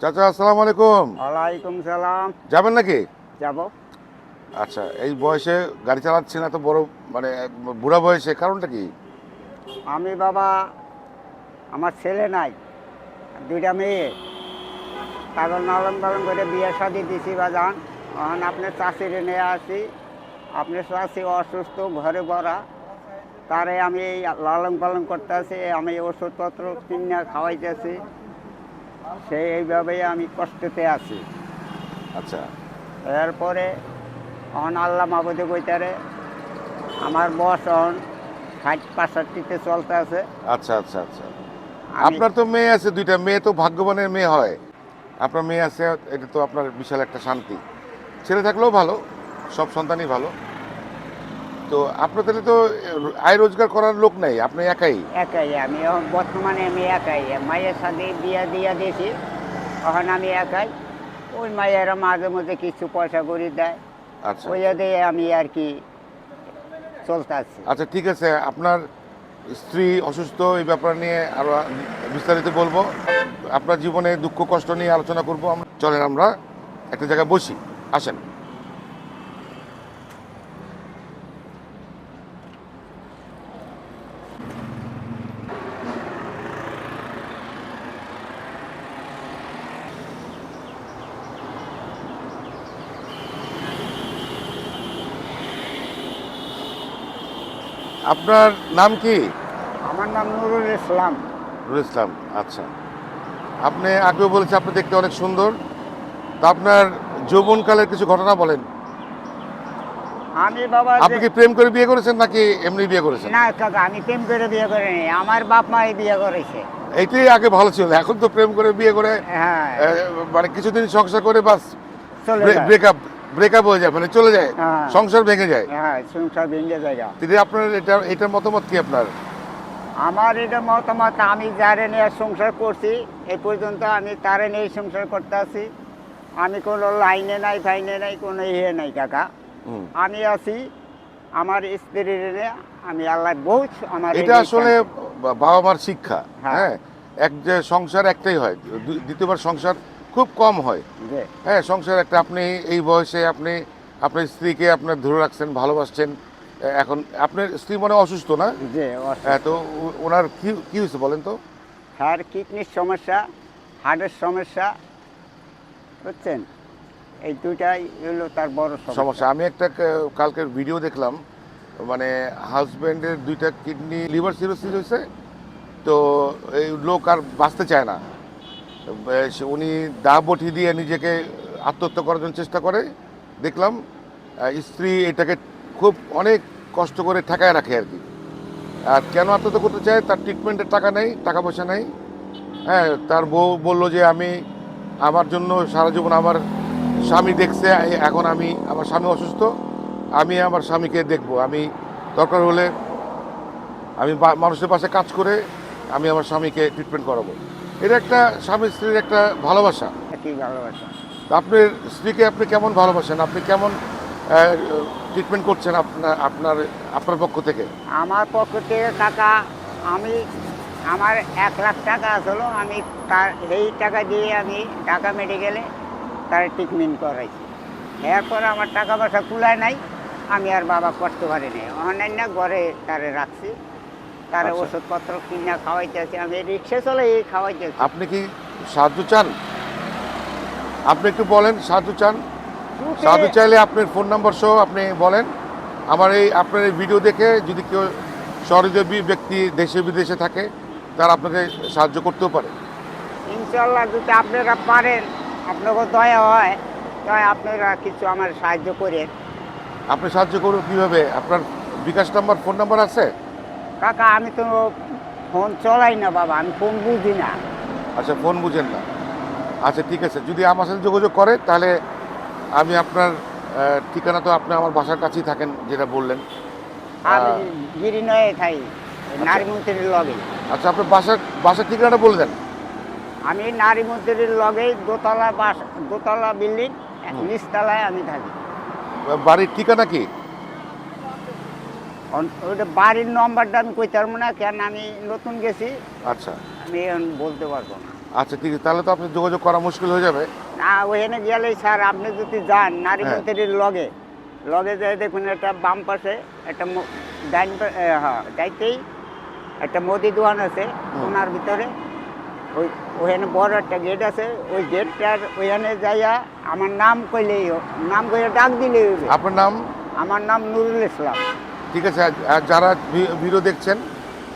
চাচা আসসালামু আলাইকুম। ওয়ালাইকুম সালাম। যাবেন নাকি? যাব। আচ্ছা এই বয়সে গাড়ি চালাচ্ছেন এত বড় মানে বুড়া বয়সে কারণটা কি? আমি বাবা আমার ছেলে নাই দুইটা মেয়ে। তারপর নরম গরম করে বিয়ে শাদি দিছি বা যান এখন আপনার চাষিরে নিয়ে আসি। আপনার চাষি অসুস্থ ঘরে ভরা। তারে আমি লালন পালন করতে আছি আমি ওষুধপত্র কিনে খাওয়াইতেছি। সেই এইভাবেই আমি কষ্টতে আছি। আচ্ছা। এরপরে অন আল্লাহ মাবুদে কইতারে আমার বয়স অন ষাট পাঁষট্টিতে চলতে আছে। আচ্ছা আচ্ছা আচ্ছা। আপনার তো মেয়ে আছে দুইটা মেয়ে তো ভাগ্যবানের মেয়ে হয়। আপনার মেয়ে আছে এটা তো আপনার বিশাল একটা শান্তি। ছেলে থাকলেও ভালো সব সন্তানই ভালো। তো আপনার তাহলে তো আয় রোজগার করার লোক নেই আপনি একাই? একাই আমি এখন বর্তমানে আমি একাই। মায়ের সাথে বিয়ে দিয়ে দিয়েছি এখন আমি একাই। ওই মায়েরা মাঝে মধ্যে কিছু পয়সা করে দেয়। আচ্ছা ওই দিয়ে আমি আর কি চলতে আছি আচ্ছা ঠিক আছে আপনার স্ত্রী অসুস্থ এই ব্যাপার নিয়ে আরও বিস্তারিত বলব। আপনার জীবনে দুঃখ কষ্ট নিয়ে আলোচনা করব। আমরা চলেন আমরা একটা জায়গায় বসি। আসেন। আপনার নাম কি? আমার নাম নুরুল ইসলাম। নুরুল ইসলাম আচ্ছা। আপনি আগেও বলেছে আপনি দেখতে অনেক সুন্দর। তা আপনার যৌবনকালের কিছু ঘটনা বলেন। আমি বাবা আপনি কি প্রেম করে বিয়ে করেছেন নাকি এমনি বিয়ে করেছেন? না কাকা আমি প্রেম করে বিয়ে করিনি। আমার বাপ মাই বিয়ে করেছে। এইটাই আগে ভালো ছিল এখন তো প্রেম করে বিয়ে করে হ্যাঁ। মানে কিছুদিন সংসার করে বাস। ব্রেকআপ ব্রেকআপ হয়ে যায় মানে চলে যায় হ্যাঁ। সংসার ভেঙে যায়। হ্যাঁ সংসার ভেঙে জায়গা তিনি আপনার এটা এটার মতামত কি আপনার? আমার এটা মতামত আমি যারে নিয়ে সংসার করছি এ পর্যন্ত আমি তারে নিয়ে সংসার করতে আছি। আমি কোনো লাইনে নাই ফাইনে নাই কোনো ইয়ে নাই কাকা। আমি আছি আমার স্ত্রীর আমি আল্লাহ বহুত আমার এটা আসলে বাবা মার শিক্ষা হ্যাঁ। হ্যাঁ? এক যে সংসার একটাই হয় দ্বিতীয়বার সংসার খুব কম হয়। হ্যাঁ সংসার একটা আপনি এই বয়সে আপনি আপনার স্ত্রীকে আপনার ধরে রাখছেন ভালোবাসছেন। এখন আপনার স্ত্রী মনে হয় অসুস্থ না? হ্যাঁ, তো ওনার কি কি হয়েছে বলেন তো? হার কিডনির সমস্যা হার্টের সমস্যা বুঝছেন? এই দুটাই হলো তার বড় সমস্যা। আমি একটা কালকের ভিডিও দেখলাম মানে হাজব্যান্ডের দুইটা কিডনি লিভার সিরোসিস হয়েছে তো এই লোক আর বাঁচতে চায় না। উনি দা বটি দিয়ে নিজেকে আত্মহত্যা করার জন্য চেষ্টা করে। দেখলাম স্ত্রী এটাকে খুব অনেক কষ্ট করে ঠেকায় রাখে আর কি। আর কেন আত্মহত্যা করতে চায়? তার ট্রিটমেন্টের টাকা নেই, টাকা পয়সা নেই। হ্যাঁ তার বউ বলল যে, আমি আমার জন্য সারা জীবন আমার স্বামী দেখছে এখন আমি আমার স্বামী অসুস্থ, আমি আমার স্বামীকে দেখব। আমি দরকার হলে আমি মানুষের পাশে কাজ করে আমি আমার স্বামীকে ট্রিটমেন্ট করাবো। এটা একটা স্বামী স্ত্রীর একটা ভালোবাসা। কি ভালোবাসা। আপনার স্ত্রীকে আপনি কেমন ভালোবাসেন? আপনি কেমন ট্রিটমেন্ট করছেন আপনার আপনার আপনার পক্ষ থেকে? আমার পক্ষ থেকে টাকা আমি আমার এক লাখ টাকা আসলো আমি তার এই টাকা দিয়ে আমি ঢাকা মেডিকেলে তার ট্রিটমেন্ট করাইছি। এরপর আমার টাকা পয়সা কুলায় নাই আমি আর বাবা করতে পারিনি অন্যান্য ঘরে তারে রাখছি। তারে আচ্ছা। ওষুধপত্র কিনা খাওয়াইতেছি আমি রিক্সা চলে এই খাওয়াইতেছি। আপনি কি সাহায্য চান? আপনি একটু বলেন সাহায্য চান? সাহায্য চাইলে আপনার ফোন নাম্বার সহ আপনি বলেন। আমার এই আপনার এই ভিডিও দেখে যদি কেউ সহৃদয়ী ব্যক্তি দেশে বিদেশে থাকে তারা আপনাকে সাহায্য করতেও পারে। ইনশাল্লাহ যদি আপনারা পারেন আপনাকে দয়া হয় তাই আপনারা কিছু আমার সাহায্য করেন। আপনি সাহায্য করুন কীভাবে? আপনার বিকাশ নাম্বার ফোন নাম্বার আছে? কাকা আমি তো ফোন চলাই না বাবা আমি ফোন বুঝি না। আচ্ছা ফোন বুঝেন না। আচ্ছা ঠিক আছে। যদি আমার সাথে যোগাযোগ করে তাহলে আমি আপনার ঠিকানা তো আপনি আমার বাসার কাছেই থাকেন যেটা বললেন। আমি আহ, গিরি নারী মন্ত্রীর লগে। আচ্ছা আপনার বাসার বাসার ঠিকানাটা বলে দেন। আমি নারী মন্ত্রীর লগে দোতলা বাস দোতলা বিল্ডিং। নিচতলায় আমি থাকি। বাড়ির ঠিকানা কি? ওইটা বাড়ির নম্বরটা আমি কইতে পারব না কেন আমি নতুন গেছি। আচ্ছা। আমি বলতে পারব না। আচ্ছা ঠিক আছে তাহলে তো আপনি যোগাযোগ করা মুশকিল হয়ে যাবে। না ওখানে গেলেই স্যার আপনি যদি যান নারী হ্যাঁ। মন্ত্রীর লগে। লগে যাই দেখুন একটা বাম পাশে একটা ডাইন হ্যাঁ যাইতেই একটা মুদি দোকান আছে ওনার ভিতরে। ওই ওখানে বড় একটা গেট আছে ওই গেটটার ওখানে যাইয়া আমার নাম কইলেই নাম কইলে ডাক দিলেই হবে আপনার নাম? আমার নাম নুরুল ইসলাম। ঠিক আছে, আর- যারা ভিডিও দেখছেন,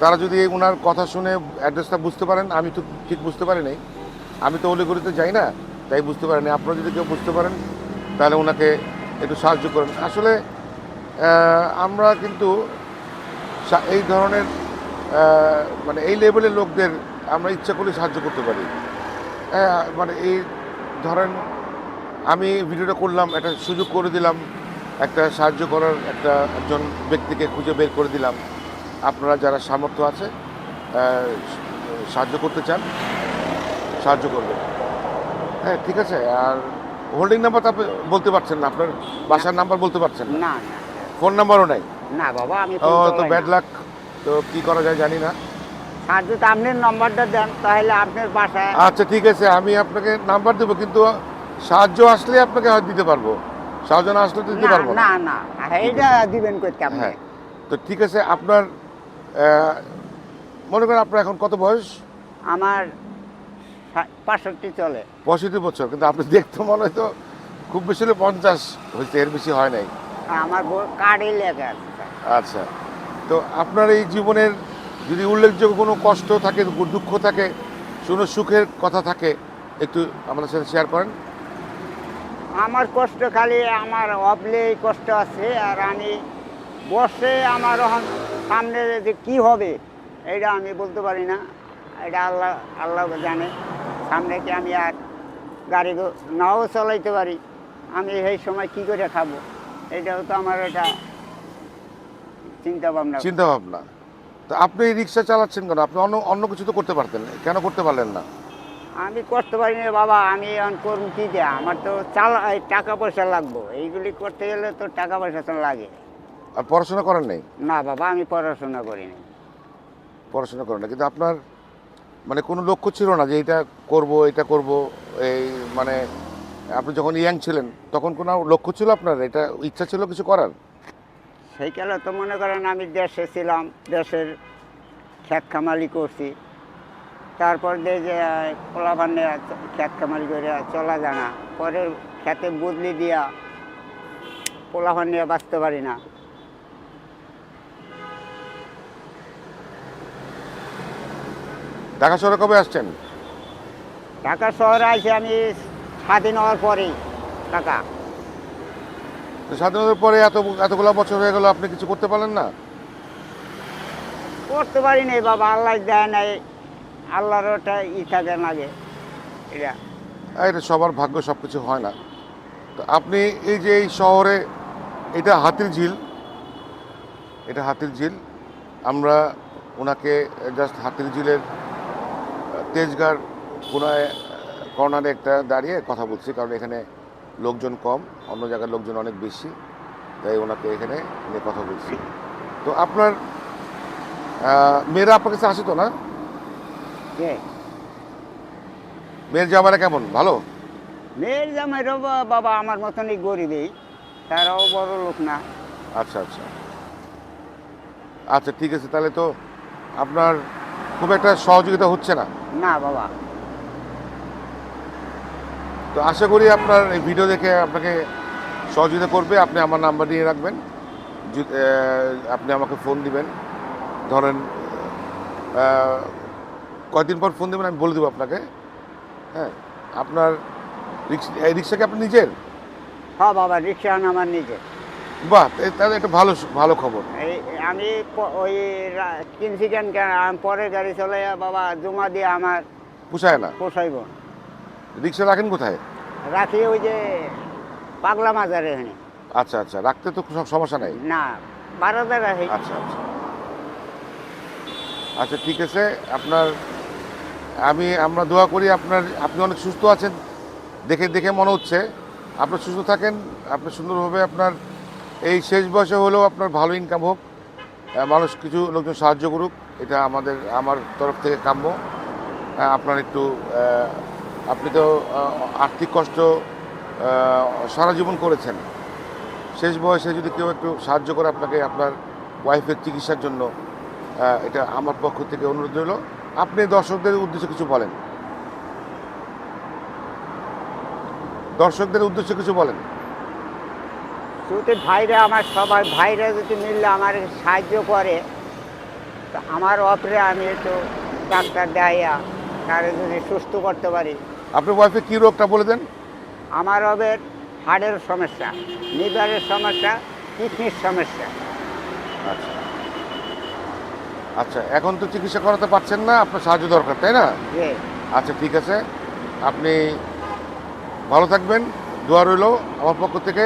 তারা যদি ওনার কথা শুনে অ্যাড্রেসটা বুঝতে পারেন, আমি তো ঠিক বুঝতে পারি নাই। আমি তো অলিগলিতে যাই না, তাই বুঝতে পারিনি আপনারা যদি কেউ বুঝতে পারেন, তাহলে ওনাকে একটু সাহায্য করেন। আসলে আমরা কিন্তু এই ধরনের মানে এই লেভেলের লোকদের আমরা ইচ্ছা করলে সাহায্য করতে পারি। হ্যাঁ মানে এই ধরেন, আমি ভিডিওটা করলাম, একটা সুযোগ করে দিলাম একটা সাহায্য করার একটা একজন ব্যক্তিকে খুঁজে বের করে দিলাম। আপনারা যারা সামর্থ্য আছে সাহায্য করতে চান সাহায্য করবেন। হ্যাঁ ঠিক আছে। আর হোল্ডিং নাম্বার তো আপনি বলতে পারছেন না আপনার বাসার নাম্বার বলতে পারছেন না? ফোন নাম্বারও নাই? না বাবা আমি ও তো ব্যাড লাক তো কি করা যায় জানি না। স্যার যদি আপনি নাম্বারটা দেন তাহলে আপনার বাসায় আচ্ছা ঠিক আছে আমি আপনাকে নাম্বার দেবো কিন্তু সাহায্য আসলে আপনাকে হয়তো দিতে পারব। সাহায্য না আসলে তো দিতে পারব না। না এইটা দিবেন করতে আপনি? হ্যাঁ। তো ঠিক আছে আপনার মনে করেন আপনার এখন কত বয়স? আমার পাঁষট্টি চলে। পঁয়ষট্টি বছর কিন্তু আপনি দেখতে মনে হয় তো খুব বেশি হলে পঞ্চাশ হয়েছে এর বেশি হয় নাই। আমার কার্ডে লেখা আছে আচ্ছা। তো আপনার এই জীবনের যদি উল্লেখযোগ্য কোনো কষ্ট থাকে দুঃখ থাকে কোনো সুখের কথা থাকে একটু আমাদের সাথে শেয়ার করেন। আমার কষ্ট খালি, আমার অবলে কষ্ট আছে, আর আমি বসে আমার সামনে যে কি হবে এটা আমি বলতে পারি না। এটা আল্লাহ আল্লাহ জানে। সামনে কি আমি আর গাড়ি নাও চালাইতে পারি। আমি এই সময় কি করে খাব? এটাও তো আমার একটা চিন্তা ভাবনা চিন্তা ভাবনা তো আপনি রিক্সা চালাচ্ছেন কেন? আপনি অন্য অন্য কিছু তো করতে পারতেন কেন করতে পারলেন না? আমি করতে পারি না বাবা আমি এখন করব কি যে? আমার তো চালা টাকা পয়সা লাগবো। এইগুলি করতে গেলে তো টাকা পয়সা তো লাগে। আর পড়াশোনা করেন নাই? না বাবা আমি পড়াশোনা করিনি পড়াশোনা করেন না কিন্তু আপনার মানে কোনো লক্ষ্য ছিল না যে এটা করব এটা করব এই মানে আপনি যখন ইয়াং ছিলেন তখন কোনো লক্ষ্য ছিল আপনার? এটা ইচ্ছা ছিল কিছু করার? সেই কালে তো মনে করেন আমি দেশে ছিলাম দেশের খেত খামালি করছি। তারপর দিয়ে যে পোলাবান্নে খেত খামালি করে চলা জানা। পরে খেতে বদলি দিয়া পোলাবান নিয়ে বাঁচতে পারি না। ঢাকা শহরে কবে আসছেন? ঢাকা শহরে আসে আমি স্বাধীন হওয়ার পরেই টাকা স্বাধীনতার পরে এত এতগুলো বছর হয়ে গেল আপনি কিছু করতে পারলেন না? করতে পারি নাই বাবা আল্লাহ দেয় নাই। আল্লাহর ওটা ই থাকে লাগে এটা। এটা সবার ভাগ্য সব কিছু হয় না। তো আপনি এই যে এই শহরে, এটা হাতির ঝিল। এটা হাতির ঝিল। আমরা ওনাকে জাস্ট হাতির ঝিলের তেজগাঁর কোনায় কর্নারে একটা দাঁড়িয়ে কথা বলছি। কারণ এখানে লোকজন কম, অন্য জায়গার লোকজন অনেক বেশি। তাই ওনাকে এখানে নিয়ে কথা বলছি। তো আপনার মেয়েরা আপনার কাছে আসে তো না? মেয়ের জামারা কেমন? ভালো? মেয়ের জামাইরও বাবা আমার মতনই গরিবই তারাও বড় লোক না। আচ্ছা আচ্ছা। আচ্ছা ঠিক আছে তাহলে তো আপনার খুব একটা সহযোগিতা হচ্ছে না। না বাবা। তো আশা করি আপনার এই ভিডিও দেখে আপনাকে সহযোগিতা করবে। আপনি আমার নাম্বার নিয়ে রাখবেন। আপনি আমাকে ফোন দিবেন। ধরেন কয়দিন পর ফোন দেবেন আমি বলে দেবো আপনাকে। হ্যাঁ আপনার রিক্সা এই রিক্সা কি আপনি নিজের? হ্যাঁ বাবা রিক্সা আমার নিজে বাহ তাহলে এটা ভালো ভালো খবর। এই আমি ওই রা- কিনছি কেন কেন আমি পরে গাড়ি চলে বাবা জমা দিয়ে আমার পোষায় না? পোষাইব। রিক্সা রাখেন কোথায়? রাখি ওই যে পাগলা মাজারে এখানে। আচ্ছা আচ্ছা রাখতে তো সব সমস্যা নেই। না বারোটা রাখি আচ্ছা আচ্ছা। আচ্ছা ঠিক আছে আপনার আমি, আমরা দোয়া করি আপনার, আপনি অনেক সুস্থ আছেন। দেখে দেখে মনে হচ্ছে। আপনার সুস্থ থাকেন, আপনি সুন্দরভাবে আপনার এই শেষ বয়সে হলেও আপনার ভালো ইনকাম হোক। মানুষ কিছু লোকজন সাহায্য করুক, এটা আমাদের, আমার তরফ থেকে কাম্য। আপনার একটু আপনি তো আর্থিক কষ্ট সারা জীবন করেছেন। শেষ বয়সে যদি কেউ একটু সাহায্য করে আপনাকে, আপনার ওয়াইফের চিকিৎসার জন্য এটা আমার পক্ষ থেকে অনুরোধ রইল। আপনি দর্শকদের উদ্দেশ্যে কিছু বলেন। দর্শকদের উদ্দেশ্যে কিছু বলেন। যদি ভাইরা আমার সবাই ভাইরা যদি মিললে আমার সাহায্য করে তো আমার অপরে আমি একটু ডাক্তার দেখাইয়া তারে যদি সুস্থ করতে পারি। আপনার ওয়াইফে কী রোগটা বলে দেন? আমার হবে হাড়ের সমস্যা লিভারের সমস্যা কিডনির সমস্যা। আচ্ছা। আচ্ছা এখন তো চিকিৎসা করাতে পারছেন না আপনার সাহায্য দরকার তাই না? আচ্ছা ঠিক আছে। আপনি ভালো থাকবেন দোয়া রইল আমার পক্ষ থেকে।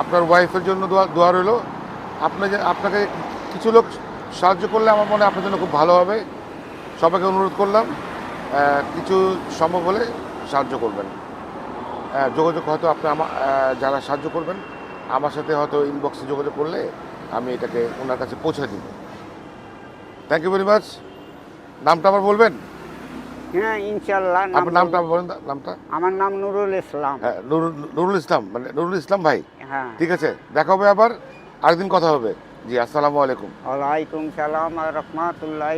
আপনার ওয়াইফের জন্য দোয়া দোয়া রইল। আপনি যে আপনাকে কিছু লোক সাহায্য করলে আমার মনে হয় আপনার জন্য খুব ভালো হবে। সবাইকে অনুরোধ করলাম কিছু সম্ভব হলে সাহায্য করবেন। যোগাযোগ হয়তো আপনি আমার যারা সাহায্য করবেন আমার সাথে হয়তো ইনবক্সে যোগাযোগ করলে আমি এটাকে ওনার কাছে পৌঁছে দিব। থ্যাংক ইউ ভেরি মাচ নামটা আবার বলবেন? হ্যাঁ ইনশাল্লাহ আপনার নামটা বলেন নামটা? আমার নাম নুরুল ইসলাম। হ্যাঁ নুরুল নুরুল ইসলাম মানে নুরুল ইসলাম ভাই। হ্যাঁ। ঠিক আছে দেখা হবে আবার আরেকদিন কথা হবে। জি আসসালামু আলাইকুম। ওয়ালাইকুম সালাম রহমতুল্লাহ